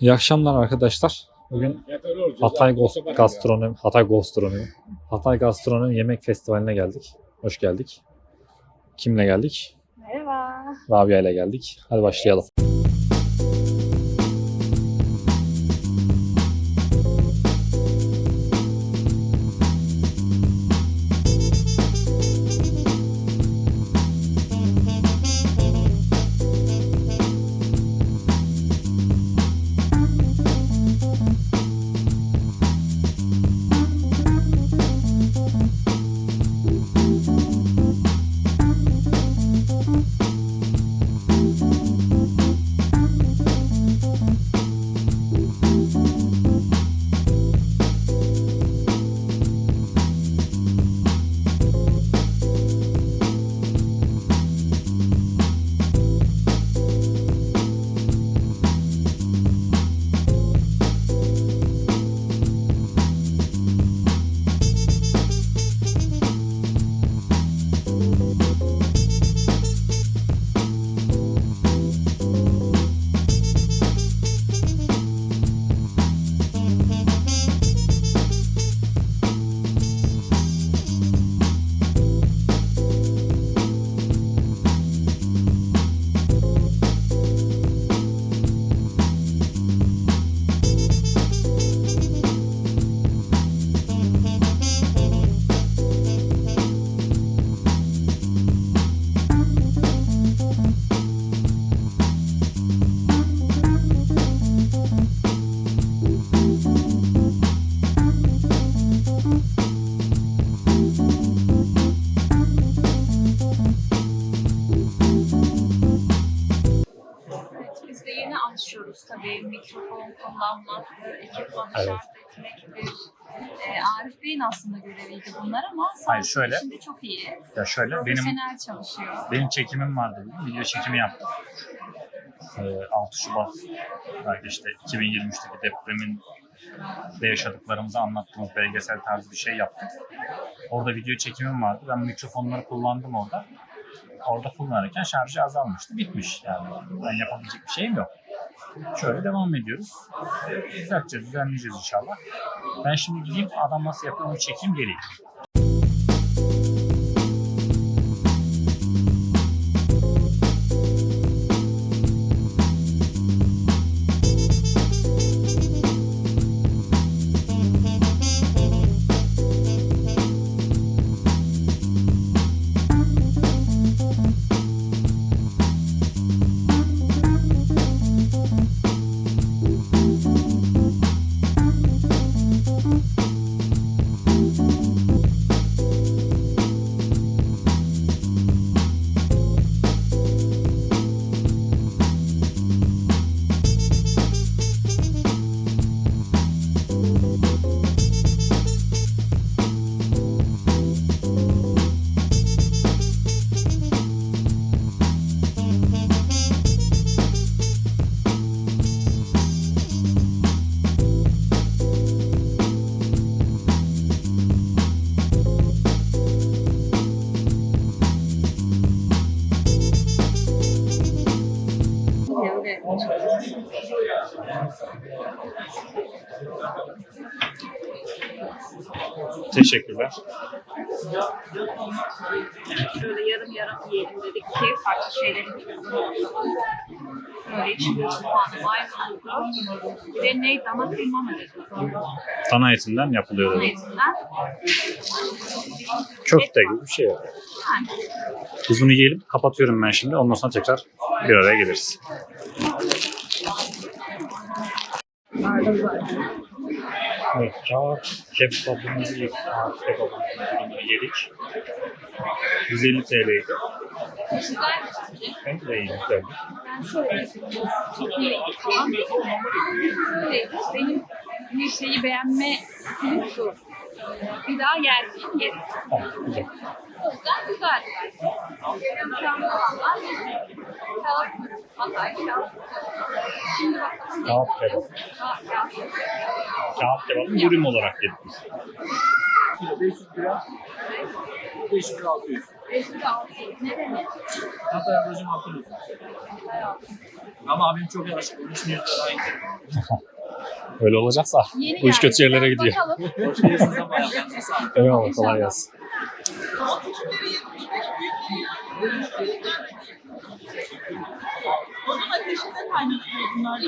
İyi akşamlar arkadaşlar. Bugün Hatay Gastronomi, Hatay Gastronomi, Hatay Gastronomi Yemek Festivali'ne geldik. Hoş geldik. Kimle geldik? Merhaba. Rabia ile geldik. Hadi başlayalım. Evet, mikrofon kullanmak, ekipmanı Evet. şarj etmektir. Ee, Arif Bey'in aslında göreviydi bunlar ama Hayır, şöyle. şimdi çok iyi. Ya şöyle benim çalışıyor. benim çekimim vardı. Video çekimi yaptım. Ee, 6 Şubat belki işte 2023'teki depremin de yaşadıklarımızı anlattığımız belgesel tarzı bir şey yaptık. Orada video çekimim vardı. Ben mikrofonları kullandım orada. Orada kullanırken şarjı azalmıştı. Bitmiş yani. Ben yapabilecek bir şeyim yok. Şöyle devam ediyoruz. Düzelteceğiz, düzenleyeceğiz inşallah. Ben şimdi gideyim adam nasıl yapıyor onu çekeyim geleyim. Teşekkürler. Şöyle yarım yarım yiyelim dedik ki farklı şeylerin içinde de ne? Dana kıyma mı? Dana etinden yapılıyor Dana dedi. etinden. Köfte gibi bir şey. Yani Biz bunu yiyelim. Kapatıyorum ben şimdi. Ondan sonra tekrar bir araya geliriz. Evet, kağıt kebabımızı yedik. Kağıt kebabımızı yedik. 150 TL'ydi. güzel. Bence de iyi, güzeldi. Ben şöyle yapıyorum. Çekimle falan. Şöyle benim bir şeyi beğenme stilim şu. Bir daha yer güzel. O yüzden güzel. Mükemmel olanlar kağıt Hatay kağıt. Şimdi bakalım. Kağıt kebap. Dürüm olarak yedik biz. Kilo 500 gram. 5 kilo 600. Ne demek? Ablacım altın olsun. Ama abim çok yavaş. Onun için yüz lira indirim. Öyle olacaksa Yeni bu iş kötü yerlere gidiyor. Bakalım. Hoş geldiniz ama ayaklarınıza sağlık. Eyvallah kolay gelsin. Odun ateşinde kaynatılıyor bunlar.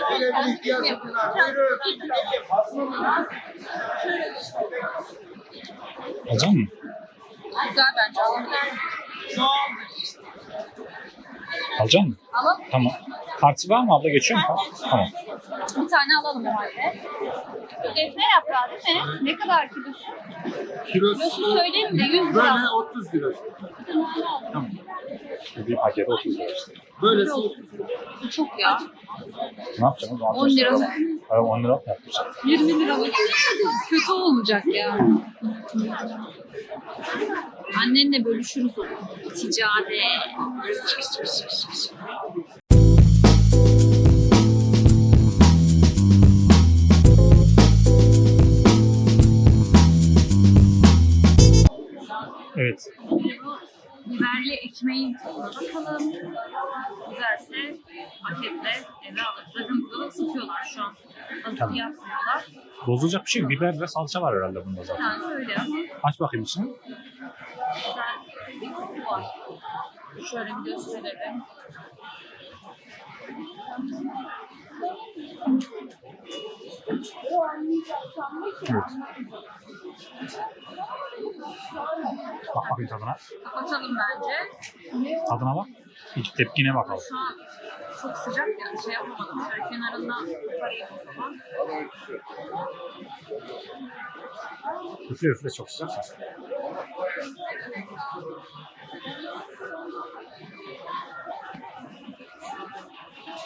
Hocam mı? Güzel bence. Alacak mısın? Alalım. Tamam. Kartı var mı abla geçiyor mu? Tamam. Bir tane alalım o halde. Defne yaprağı değil mi? Ne kadar kilosu? Kilosu Kilosu söyleyeyim de 100 lira. böyle 30 lira. Bir paket 30 lira işte. Böylesi Bu çok ya. Ne yapacaksın? 10 lira. Hayır 10 lira mı yapacağım? 20 liralık. Kötü olmayacak ya. Annenle bölüşürüz onu. Ticaret. Evet. Biberli ekmeğin tadına bakalım. Güzelse paketle eve alırız. Zaten burada da ısıtıyorlar şu an. Hazır Tamam. yapmıyorlar. Bozulacak bir şey yok. Biber ve salça var herhalde bunda zaten. Yani öyle Aç bakayım içine. güzel bir koku var. Şöyle bir gösterelim. Evet. Bak bakayım tadına. Kapatalım bence. Tadına bak. İlk tepkine bakalım. An çok sıcak ya şey yapamadım. Şöyle kenarından koparayım o zaman. Üfle üfle çok sıcak.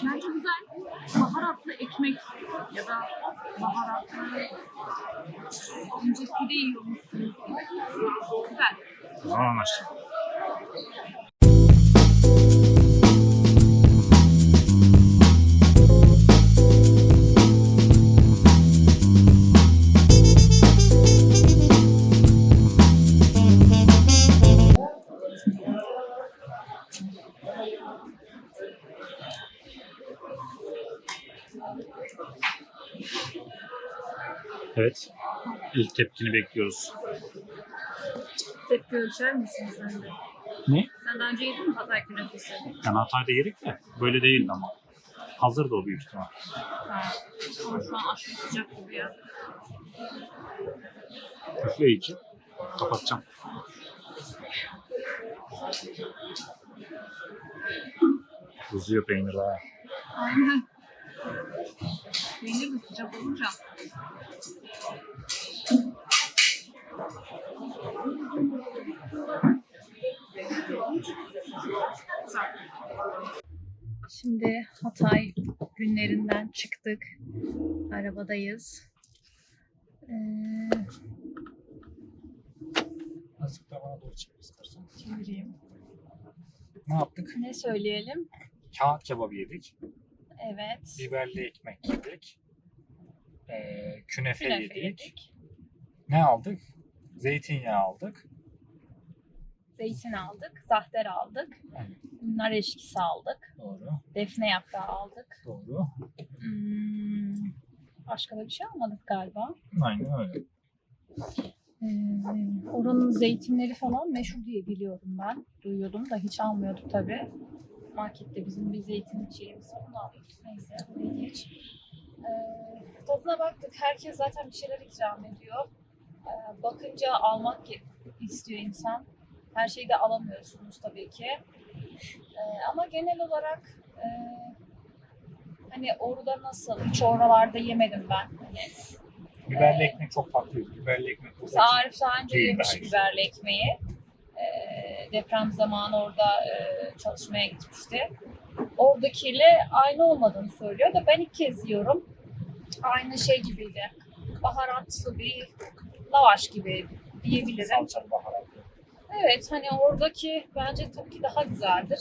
Bence güzel. Baharatlı ekmek ya da baharatlı önce pide yiyormuşsunuz. Güzel. Tamam anlaştık. Evet. İlk tepkini bekliyoruz. Tepki ölçer misiniz sen de? Ne? Sen daha önce yedin mi Hatay künefesi? Yani Hatay'da yedik de böyle değildi ama. Hazır da o büyük ihtimal. Ha. Ama şu an aşırı sıcak gibi ya. Üfle ki. Kapatacağım. Uzuyor peynir daha. Aynen. Peynir de sıcak olunca. Şimdi Hatay günlerinden çıktık. Arabadayız. Ee, Azıcık da bana doğru çevir istersen. çevireyim. Ne yaptık? Ne söyleyelim? Kağıt kebabı yedik. Evet. Biberli ekmek yedik. Ee, künefe, Künefe yedik. yedik. Ne aldık? Zeytinyağı aldık. Zeytin aldık. Zahter aldık. Evet. Nar eşkisi aldık. Doğru. Defne yaprağı aldık. Doğru. Hmm, başka da bir şey almadık galiba. Aynen öyle. Ee, oranın zeytinleri falan meşhur diye biliyorum ben. Duyuyordum da hiç almıyorduk tabii. Markette bizim bir zeytin içeceğimiz var. Onu alıyorduk. Neyse geç. Ee, tadına baktık. Herkes zaten bir şeyler ikram ediyor. Ee, bakınca almak istiyor insan. Her şeyi de alamıyorsunuz tabii ki. Ee, ama genel olarak e, hani orada nasıl? Hiç oralarda yemedim ben. Hani Biberli ekmek çok farklıydı. Biberli ekmek Arif daha önce yemiş biberli ekmeği. Deprem zamanı orada e, çalışmaya gitmişti. Oradakiyle aynı olmadığını söylüyor da ben ilk kez yiyorum. Aynı şey gibiydi. Baharatlı bir lavaş gibi diyebilirim. Salçalı. Evet hani oradaki bence tabii ki daha güzeldir.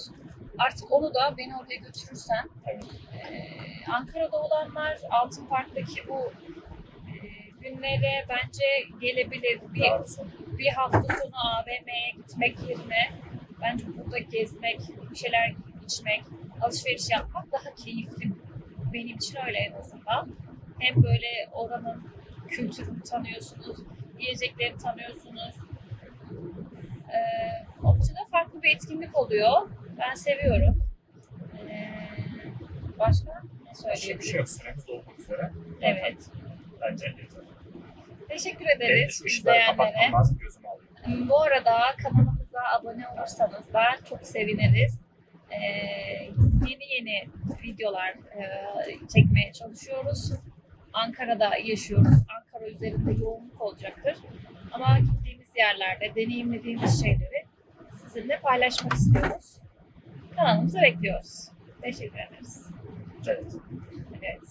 Artık onu da beni oraya götürürsen. Evet. Ankara'da olanlar Altın Park'taki bu e, günlere bence gelebilir. Bir. Bir hafta sonu AVM'ye gitmek yerine Bence burada gezmek, bir şeyler içmek, alışveriş yapmak daha keyifli. Benim için öyle en azından. Hem böyle oranın kültürünü tanıyorsunuz, yiyecekleri tanıyorsunuz. Ee, onun için de farklı bir etkinlik oluyor. Ben seviyorum. Ee, başka ne Başka bir söyleyebilirim? şey yok. Süremiz dolmak üzere. Evet. Bence yeter. Teşekkür ederiz izleyenlere. ağrıyor. Bu arada kanalımıza abone olursanız da çok seviniriz. Ee, yeni yeni videolar e, çekmeye çalışıyoruz. Ankara'da yaşıyoruz. Ankara üzerinde yoğunluk olacaktır. Ama gittiğimiz yerlerde deneyimlediğimiz şeyleri sizinle paylaşmak istiyoruz. Kanalımıza bekliyoruz. Teşekkür ederiz. Evet. Evet.